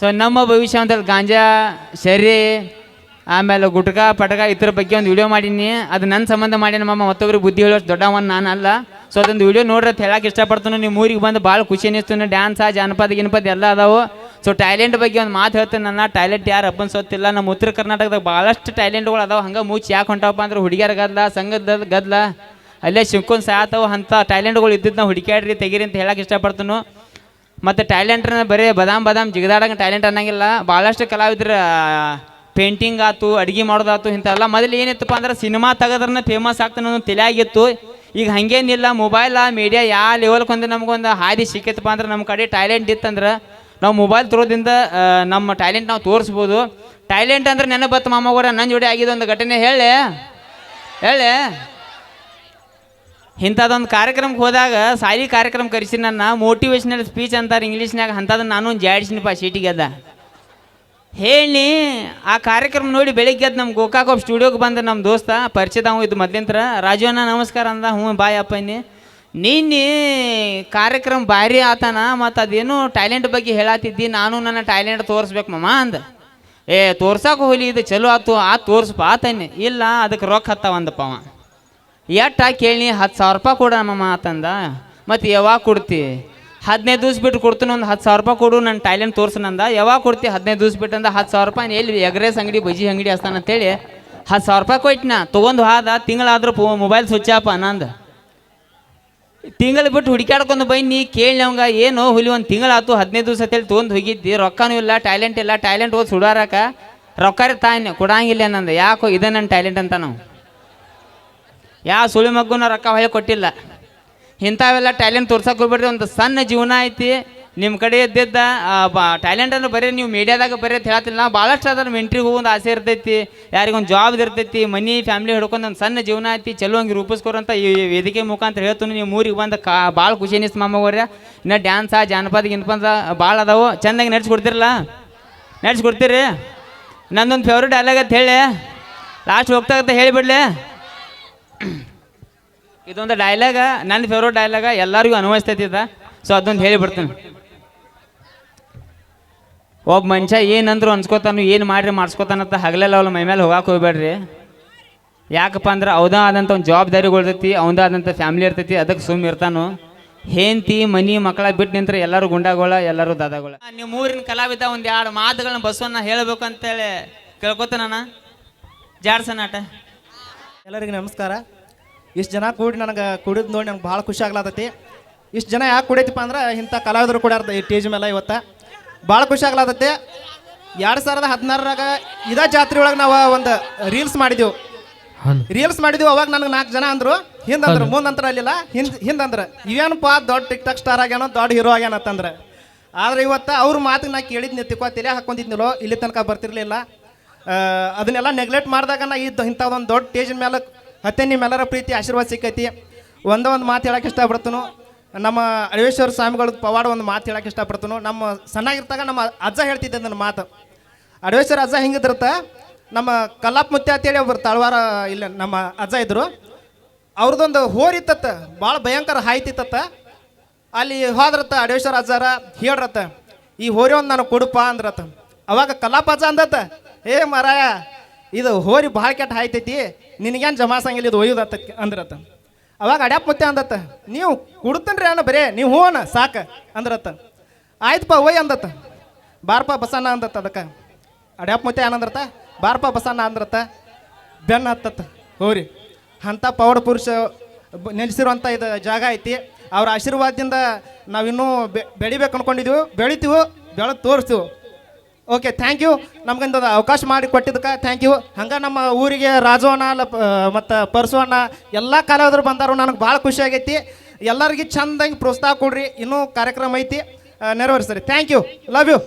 So ನಮ್ಮ ಭವಿಷ್ಯ ಅಂತ ಗಾಂಜಾ, ಶರಿ, ಆಮೇಲೆ ಗುಟ್ಕಾ, ಪಟಕ ಇದ್ರ ಬಗ್ಗೆ ಒಂದು ವಿಡಿಯೋ ಮಾಡೀನಿ. ಅದು ನನ್ನ ಸಂಬಂಧ ಮಾಡಿ ನಮ್ಮಮ್ಮ ಮತ್ತೊಬ್ಬರು ಬುದ್ಧಿ ಹೇಳೋಷ್ಟು ದೊಡ್ಡವನ್ ನಾನು ಅಲ್ಲ ಸೊ ಅದೊಂದು ವಿಡಿಯೋ ನೋಡ್ರಿ ಅಂತ ಹೇಳಕ್ಕೆ ಇಷ್ಟಪಡ್ತಾನೆ. ನಿಮ್ಮ ಊರಿಗೆ ಬಂದು ಭಾಳ ಖುಷಿ ಅನಿಸ್ತಾನೆ ಡ್ಯಾನ್ಸ ಜಾನಪದ, ಗಿನಪದ ಎಲ್ಲ ಅದಾವು. ಸೊ ಟ್ಯಾಲೆಂಟ್ ಬಗ್ಗೆ ಒಂದು ಮಾತು ಹೇಳ್ತೇನೆ ನನ್ನ. ಟ್ಯಾಲೆಂಟ್ ಯಾರು ಅಪ್ಪನ್ ಸೊತ್ತಿಲ್ಲ. ನಮ್ಮ ಉತ್ತರ ಕರ್ನಾಟಕದಾಗ ಭಾಳಷ್ಟು ಟ್ಯಾಲೆಂಟ್ಗಳು ಅದಾವೆ. ಹಂಗೆ ಮುಚ್ಚಿ ಯಾಕೆ ಹೊಂಟವಪ್ಪ ಅಂದ್ರೆ ಹುಡುಗಿಯರ ಗದ್ಲ ಸಂಘದ ಗದ್ಲ. ಅಲ್ಲೇ ಶಿಂಕೊಂಡ್ ಸಾಯತಾವ ಅಂಥ ಟ್ಯಾಲೆಂಟ್ಗಳು ಇದ್ದಿದ್ದು ನಾವು ಹುಡುಕ್ಯಾಡ್ರಿ, ತೆಗೀರಿ ಅಂತ ಹೇಳಕ್ಕೆ ಇಷ್ಟಪಡ್ತಾನು. ಮತ್ತು ಟ್ಯಾಲೆಂಟ್ರನ್ನ ಬರೀ ಬದಾಮ್ ಬದಾಮ್ ಜಿಗದಾಡಂಗೆ ಟ್ಯಾಲೆಂಟ್ ಅನ್ನಂಗಿಲ್ಲ. ಭಾಳಷ್ಟು ಕಲಾವಿದ್ರ ಪೇಂಟಿಂಗ್ ಆಯ್ತು ಅಡುಗೆ ಮಾಡೋದಾಯ್ತು ಇಂಥವೆಲ್ಲ ಮೊದಲು ಏನಿತ್ತಪ್ಪ ಅಂದ್ರೆ ಸಿನಿಮಾ ತೆಗೆದ್ರೆ ಫೇಮಸ್ ಆಗ್ತಾನೆ ಅನ್ನೋ ತಲೆಯಾಗಿತ್ತು. ಈಗ ಹಂಗೇನಿಲ್ಲ ಮೊಬೈಲ ಮೀಡಿಯಾ ಯಾವ ಲೆವೆಲ್ಗೆ ಒಂದು ನಮಗೊಂದು ಹಾದಿ ಸಿಕ್ಕಿತ್ತಪ್ಪ ಅಂದ್ರೆ ನಮ್ಮ ಕಡೆ ಟ್ಯಾಲೆಂಟ್ ಇತ್ತಂದ್ರೆ ನಾವು ಮೊಬೈಲ್ ತರೋದ್ರಿಂದ ನಮ್ಮ ಟ್ಯಾಲೆಂಟ್ ನಾವು ತೋರಿಸ್ಬೋದು. ಟ್ಯಾಲೆಂಟ್ ಅಂದ್ರೆ ನೆನಪು ಬತ್ತು ಮಾಮಗೋರ ನನ್ನ ಜೋಡಿ ಆಗಿದ್ದು ಒಂದು ಘಟನೆ ಹೇಳಿ ಹೇಳಿ ಇಂಥದ್ದೊಂದು ಕಾರ್ಯಕ್ರಮಕ್ಕೆ ಹೋದಾಗ ಸಾಲಿ ಕಾರ್ಯಕ್ರಮ ಕರೆಸಿ ನನ್ನ ಮೋಟಿವೇಶ್ನಲ್ ಸ್ಪೀಚ್ ಅಂತಾರೆ ಇಂಗ್ಲೀಷ್ನಾಗ ಅಂಥದ್ದು ನಾನು ಒಂದು ಜಾಡಿಸಿನಪ್ಪ ಸೀಟಿಗೆ ಅದ. ಹೇಳಿ, ಆ ಕಾರ್ಯಕ್ರಮ ನೋಡಿ ಬೆಳಿಗ್ಗೆ ಎದ್ದು ನಮ್ಮ ಗೋಕಾಕ ಒಬ್ಬ ಸ್ಟುಡಿಯೋಗೆ ಬಂದ ನಮ್ಮ ದೋಸ್ತ ಪರಿಚಯದವ ಇದು ಮೊದ್ಲಿಂತ್ರ ರಾಜು ನಮಸ್ಕಾರ ಅಂದ. ಹ್ಞೂ, ಬಾಯ್ ಅಪ್ಪನಿ ನೀನು ನಿನ್ನೆ ಕಾರ್ಯಕ್ರಮ ಭಾರಿ ಆತನ? ಮತ್ತು ಅದೇನು ಟ್ಯಾಲೆಂಟ್ ಬಗ್ಗೆ ಹೇಳತ್ತಿದ್ದಿ ನಾನು ನನ್ನ ಟ್ಯಾಲೆಂಟ್ ತೋರಿಸ್ಬೇಕು ಮಮ್ಮ ಅಂದ. ಏ ತೋರ್ಸಕ್ಕೆ ಹೋಗ್ಲಿ, ಇದು ಚಲೋ ಆತು ಆ ತೋರ್ಸಪ್ಪ ಆತನ್ನಿ ಇಲ್ಲ, ಅದಕ್ಕೆ ರೊಕ್ಕ ಹತ್ತಾವ ಅಂದಪ್ಪ ಎಟ್ಟ ಕೇಳಿ ಹತ್ತು ಸಾವಿರ ರೂಪಾಯಿ ಕೊಡ ನಮ್ಮ ಆತಂದ ಮತ್ತು ಯಾವಾಗ ಕೊಡ್ತಿ? ಹದಿನೈದು ದಿವ್ಸ ಬಿಟ್ಟು ಕೊಡ್ತೀನಿ ಒಂದು ಹತ್ತು ಸಾವಿರ ರೂಪಾಯಿ ಕೊಡು ನನ್ನ ಟ್ಯಾಲೆಂಟ್ ತೋರ್ಸನಂದ ಯಾವಾಗ ಕೊಡ್ತಿ? ಹದಿನೈದು ದಿವ್ಸ ಬಿಟ್ಟು ಅಂದ ಹತ್ತು ಸಾವಿರ ರೂಪಾಯಿ. ಎಲ್ಲಿ ಎಗ್ರೇಸ್ ಅಂಗಡಿ, ಬಜ್ಜಿ ಅಂಗಡಿ ಹಸ್ತಾನ ಅಂತೇಳಿ ಹತ್ತು ಸಾವಿರ ರೂಪಾಯಿ ಕೊಟ್ಟಿನ ತೊಗೊಂಡು ಹಾದ, ತಿಂಗಳಾದ್ರೂ ಮೊಬೈಲ್ ಸ್ವಿಚ್ ಆಫ್ ಅನ್ನಂದ. ತಿಂಗಳು ಬಿಟ್ಟು ಹುಡುಕ್ಯಾಡ್ಕೊಂಡು ನೀ ಕೇಳಿ ಅವಂಗ, ಏನು ಹುಲಿ, ಒಂದು ತಿಂಗಳಾತು, ಹದಿನೈದು ದಿವಸ ಅಂತೇಳಿ ತೊಗೊಂಡು ಹೋಗಿದ್ದಿ. ರೊಕ್ಕನೂ ಇಲ್ಲ ಟ್ಯಾಲೆಂಟ್ ಇಲ್ಲ ಟ್ಯಾಲೆಂಟ್ ಓದಿ ಸುಡಾರಕ ರೊಕ್ಕ ತಾನೆ ಕೊಡಂಗಿಲ್ಲ ನಂದು ಯಾಕೋ ಇದೇ ನನ್ನ ಟ್ಯಾಲೆಂಟ್ ಅಂತ ನಾವು. ಯಾವ ಸುಳಿ ಮಗ್ಗುನ ರೊಕ್ಕ ಹೊಯ್ಯ ಕೊಟ್ಟಿಲ್ಲ. ಇಂಥವೆಲ್ಲ ಟ್ಯಾಲೆಂಟ್ ತೋರ್ಸಕ್ಕೆ ಹೋಗ್ಬಿಡ್ರಿ, ಒಂದು ಸಣ್ಣ ಜೀವನ ಐತಿ. ನಿಮ್ಮ ಕಡೆ ಇದ್ದಿದ್ದ ಟ್ಯಾಲೆಂಟ್ ಅಂದ್ರೆ ಬರೀ ನೀವು ಮೀಡಿಯಾದಾಗ ಬರೀ ಅಂತ ಹೇಳತ್ತಿಲ್ಲ. ಭಾಳಷ್ಟು ಅದ್ರ ಮೆಂಟ್ರಿಗೆ ಹೋಗೋದು ಆಸೆ ಇರ್ತೈತಿ. ಯಾರಿಗೊಂದು ಜಾಬ್ ಇರ್ತೈತಿ, ಮನಿ ಫ್ಯಾಮಿಲಿ ಹಿಡ್ಕೊಂಡು ಒಂದು ಸಣ್ಣ ಜೀವನ ಐತಿ. ಚಲೋ ಹಂಗೆ ರೂಪಿಸ್ಕೊರಂತ ಈ ವೇದಿಕೆ ಮುಖಾಂತರ ಹೇಳ್ತೀನಿ. ನೀವು ಊರಿಗೆ ಬಂದು ಕಾ ಭಾಳ ಖುಷಿ ಅನಿಸ್ತು ಮಾಮಗೋರ್ಯ ಇನ್ನು ಡ್ಯಾನ್ಸ ಜಾನಪದ ಗಿನ್ಪದ ಭಾಳ ಅದಾವು. ಚೆಂದಾಗಿ ನಡ್ಸ್ಕೊಡ್ತಿರಲ್ಲ ನಡ್ಸ್ಕೊಡ್ತೀರಿ ನಂದೊಂದು ಫೇವ್ರೇಟ್ ಡೈಲಾಗ್ ಅಂತ ಹೇಳಿ. ಲಾಸ್ಟ್ ಹೋಗ್ತಾ ಅಂತ ಹೇಳಿಬಿಡ್ಲೆ. ಇದೊಂದು ಡೈಲಾಗ ನನ್ನ ಫೇವ್ರೇಟ್ ಡೈಲಾಗ ಎಲ್ಲರಿಗೂ ಅನ್ವಯಿಸ್ತೈತಿ ಇದ. ಸೊ ಅದೊಂದು ಹೇಳಿಬಿಡ್ತೇನೆ ಒಬ್ಬ ಮನುಷ್ಯ ಏನಂದ್ರು ಅನ್ಸ್ಕೋತಾನು ಏನು ಮಾಡ್ರಿ ಮಾಡ್ಸ್ಕೊತಾನಂತ ಹಗಲೆಲ್ಲ ಅವ್ಲ ಮೈ ಮೇಲೆ ಹೋಗಕ್ಕೆ ಹೋಗ್ಬೇಡ್ರಿ. ಯಾಕಪ್ಪ ಅಂದ್ರೆ ಅವದ ಆದಂಥ ಒಂದು ಜವಾಬ್ದಾರಿಗಳಿರ್ತೈತಿ ಅವಂದ ಆದಂಥ ಫ್ಯಾಮ್ಲಿ ಇರ್ತೈತಿ ಅದಕ್ಕೆ ಸುಮ್ಮ ಇರ್ತಾನು. ಹೆಂಡತಿ ಮನಿ ಮಕ್ಕಳ ಬಿಟ್ಟು ನಿಂತ್ರೆ ಎಲ್ಲರೂ ಗುಂಡಾಗೋಳ ಎಲ್ಲರೂ ದಾದಾಗೋಳ. ನಿಮ್ಮ ಊರಿನ ಕಲಾವಿದ ಒಂದು ಎರಡು ಮಾತುಗಳನ್ನ ಬಸವನ್ನ ಹೇಳಬೇಕು ಅಂತೇಳಿ ಕೇಳ್ಕೊತಾನ ಜಾಡ್ಸನಾಟ ಎಲ್ಲರಿಗೂ ನಮಸ್ಕಾರ. ಇಷ್ಟು ಜನ ಕೂಡಿ ನನಗೆ ಕುಡಿದು ನೋಡಿ ನನಗೆ ಭಾಳ ಖುಷಿ ಆಗ್ಲತ್ತತಿ ಇಷ್ಟು ಜನ ಯಾಕೆ ಕುಡಿಯತಿಪ್ಪ ಅಂದ್ರೆ ಇಂಥ ಕಲಾವಿದರು ಕೂಡ ಈ ಟೇಜ್ ಮೇಲೆ ಇವತ್ತು. ಭಾಳ ಖುಷಿ ಆಗ್ಲತ್ತತಿ ಎರಡು ಸಾವಿರದ ಹದಿನಾರರಾಗ ಇದೇ ಜಾತ್ರೆ ಒಳಗೆ ನಾವು ಒಂದು ರೀಲ್ಸ್ ಮಾಡಿದೆವು. ರೀಲ್ಸ್ ಮಾಡಿದ್ದೆವು ಅವಾಗ ನನಗೆ ನಾಲ್ಕು ಜನ ಅಂದ್ರು. ಹಿಂದಂದ್ರು ಮುಂದಂತರ ಅಲ್ಲಿಲ್ಲ. ಹಿಂದ್ ಹಿಂದಂದ್ರೆ ಇವೇನಪ್ಪ ದೊಡ್ಡ ಟಿಕ್ ಟಾಕ್ ಸ್ಟಾರ್ ಆಗ್ಯಾನೋ ದೊಡ್ಡ ಹೀರೋ ಆಗ್ಯಾನಂತಂದ್ರೆ ಆದ್ರೆ ಇವತ್ತು ಅವ್ರ ಮಾತಿಗೆ ನಾ ಕೇಳಿದ್ನಿ ತಿಕ್ಕೋ ತಲೆ ಹಾಕೊಂಡಿದ್ನಿಲ್ಲೋ ಇಲ್ಲಿ ತನಕ ಬರ್ತಿರ್ಲಿಲ್ಲ. ಅದನ್ನೆಲ್ಲ ನೆಗ್ಲೆಕ್ಟ್ ಮಾಡಿದಾಗ ನಾ ಇದು ಇಂಥದ್ದೊಂದು ದೊಡ್ಡ ಟೇಜಿನ ಮೇಲೆ ಹತ್ತೆ ನಿಮ್ಮೆಲ್ಲರ ಪ್ರೀತಿ, ಆಶೀರ್ವಾದ ಸಿಕ್ಕೈತಿ. ಒಂದೇ ಒಂದು ಮಾತು ಹೇಳಕ್ಕೆ ಇಷ್ಟಪಡ್ತನು. ನಮ್ಮ ಅಳವೇಶ್ವರ ಸ್ವಾಮಿಗಳ ಪವಾಡ ಒಂದು ಮಾತು ಹೇಳಕ್ಕೆ ಇಷ್ಟಪಡ್ತನು. ನಮ್ಮ ಸಣ್ಣಾಗಿರ್ತಾಗ ನಮ್ಮ ಅಜ್ಜ ಹೇಳ್ತಿದ್ದೆ ನನ್ನ ಮಾತು. ಅಡವೇಶ್ವರ ಅಜ್ಜ ಹೆಂಗಿದ್ರತ್ತ ನಮ್ಮ ಕಲ್ಲಾಪ್ ಮುತ್ತೆ ಅಂತೇಳಿ ಒಬ್ಬರು ತಳವಾರ ಇಲ್ಲ, ನಮ್ಮ ಅಜ್ಜ ಇದ್ರು. ಅವ್ರದ್ದೊಂದು ಹೋರಿತ್ತತ್ತ ಭಾಳ ಭಯಂಕರ ಹಾಯ್ತಿತ್ತತ್ತ ಅಲ್ಲಿ ಹೋದ್ರತ್ತ ಅಡವೇಶ್ವರ ಅಜ್ಜಾರ, ಹೇಳ್ರತ್ತ, ಈ ಹೋರಿ ಒಂದು ನಾನು ಕೊಡುಪ ಅಂದ್ರತ್ತ. ಅವಾಗ ಕಲ್ಲಾಪ್ ಅಜ್ಜ ಅಂದತ್ತ, ಏ ಮರಾಯ ಇದು ಹೋರಿ ಭಾಳ ಕೆಟ್ಟ ಹಾಯ್ತೈತಿ. ನಿನಗೇನು ಜಮಾಸಂಗಿಲ್ಲ ಇದು ಒಯ್ಯುದತ್ತ ಅಂದ್ರತ್ತ. ಅವಾಗ ಅಡ್ಯಾಪ್ ಮತ್ತೆ ಅಂದತ್ತ. ನೀವು ಕುಡ್ತನ್ರಿ ಅಣ್ಣ ಬರೇ, ನೀವು ಹೋ ಅಣ್ಣ ಸಾಕ, ಅಂದ್ರತ್ತ. ಆಯ್ತಪ್ಪ, ಒಯ್ ಅಂದತ್ತ. ಬಾರ್ಪ ಬಸಣ್ಣ ಅಂದತ್ತ ಅದಕ್ಕೆ. ಅಡ್ಯಾಪ್ ಮತ್ತೆ ಏನಂದ್ರತ ಬಾರ್ಪ ಬಸಣ್ಣ ಅಂದ್ರತ ಬೆನ್ನ ಹತ್ತತ್ತ, ಹೋರಿ. ಅಂಥ ಪೌಡ ಪುರುಷ ನೆಲೆಸಿರುವಂಥ ಇದು ಜಾಗ ಐತಿ. ಅವ್ರ ಆಶೀರ್ವಾದದಿಂದ ನಾವಿನ್ನೂ ಬೆಳಿಬೇಕು ಅಂದ್ಕೊಂಡಿದ್ದೀವಿ ಬೆಳಿತೀವಿ, ಬೆಳೆದು ತೋರಿಸ್ತೀವಿ. ಓಕೆ ಥ್ಯಾಂಕ್ ಯು ನಮ್ಗೊಂದು ಅವಕಾಶ ಮಾಡಿ ಕೊಟ್ಟಿದ್ದಕ್ಕೆ ಥ್ಯಾಂಕ್ ಯು ಹಂಗೆ ನಮ್ಮ ಊರಿಗೆ ರಾಜು ಅಣ್ಣ ಲ ಮತ್ತು ಪರ್ಸು ಎಲ್ಲ ಕಲಾವಿದರು ಬಂದಾರು, ನನಗೆ ಭಾಳ ಖುಷಿ ಆಗೈತಿ. ಎಲ್ಲರಿಗೆ ಚಂದಂಗೆ ಪ್ರೋತ್ಸಾಹ ಕೊಡ್ರಿ, ಇನ್ನೂ ಕಾರ್ಯಕ್ರಮ ಐತಿ. ನೆರವೇರಿಸ್ರಿ. Thank you love you